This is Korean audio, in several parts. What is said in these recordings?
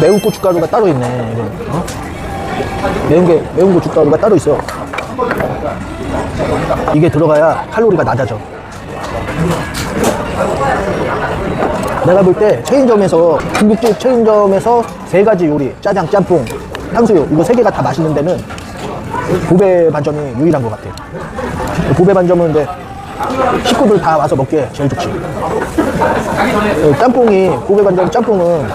매운 고춧가루가 따로 있네. 이거. 어? 매운 게 매운 고춧가루가 따로 있어. 이게 들어가야 칼로리가 낮아져. 내가 볼 때 체인점에서 중국집 체인점에서 세 가지 요리 짜장, 짬뽕, 탕수육 이거 세 개가 다 맛있는 데는 보배 반점이 유일한 것 같아. 보배 반점은 근데 식구들 다 와서 먹기에 제일 좋지. 그 짬뽕이 고개 반점 짬뽕은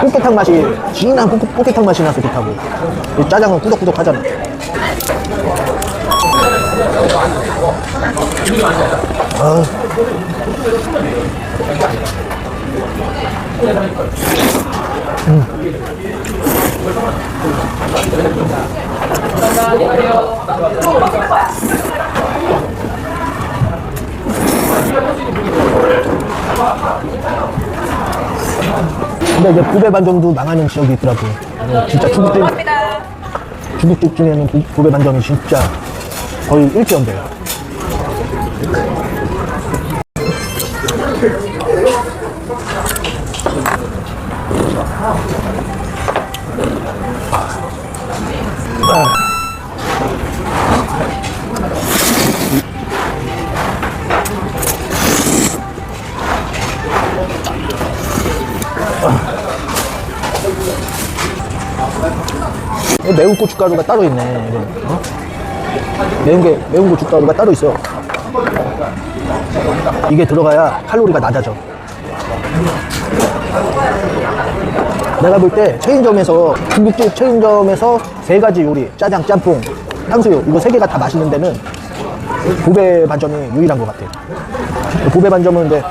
꽃게탕 맛이 진한 꽃- 꽃게탕 맛이 나서 좋다고. 이 짜장은 꾸덕꾸덕 하잖아. 아. 근데 이제 부배 반점도 망하는 지역이 있더라고. 어, 진짜 중국집 중국집 중에는 부- 부배 반점이 진짜 거의 일대연대 매운 고춧가루가 따로 있네. 이거. 어? 매운 게 매운 고춧가루가 따로 있어. 이게 들어가야 칼로리가 낮아져. 내가 볼 때 체인점에서 중국집 체인점에서 세 가지 요리 짜장, 짬뽕, 탕수육 이거 세 개가 다 맛있는 데는 보배 반점이 유일한 것 같아. 보배 반점은 근데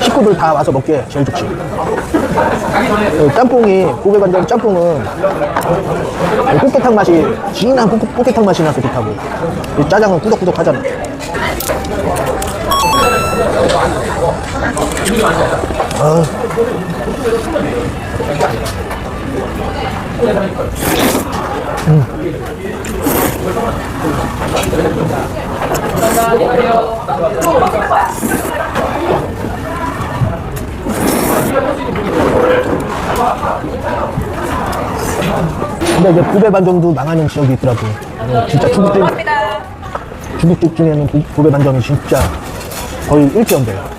식구들 다 와서 먹기에 제일 좋지. 그 짬뽕이 고개 반점 짬뽕은 꽃게탕 맛이 진한 꽃- 꽃게탕 맛이 나서 좋다고. 이 짜장은 꾸덕꾸덕 하잖아. 아. 근데 이제 부배 반점도 망하는 지역이 있더라고. 어, 진짜 중국집 중국집 중에는 부- 부배 반점이 진짜 거의 일대연대야.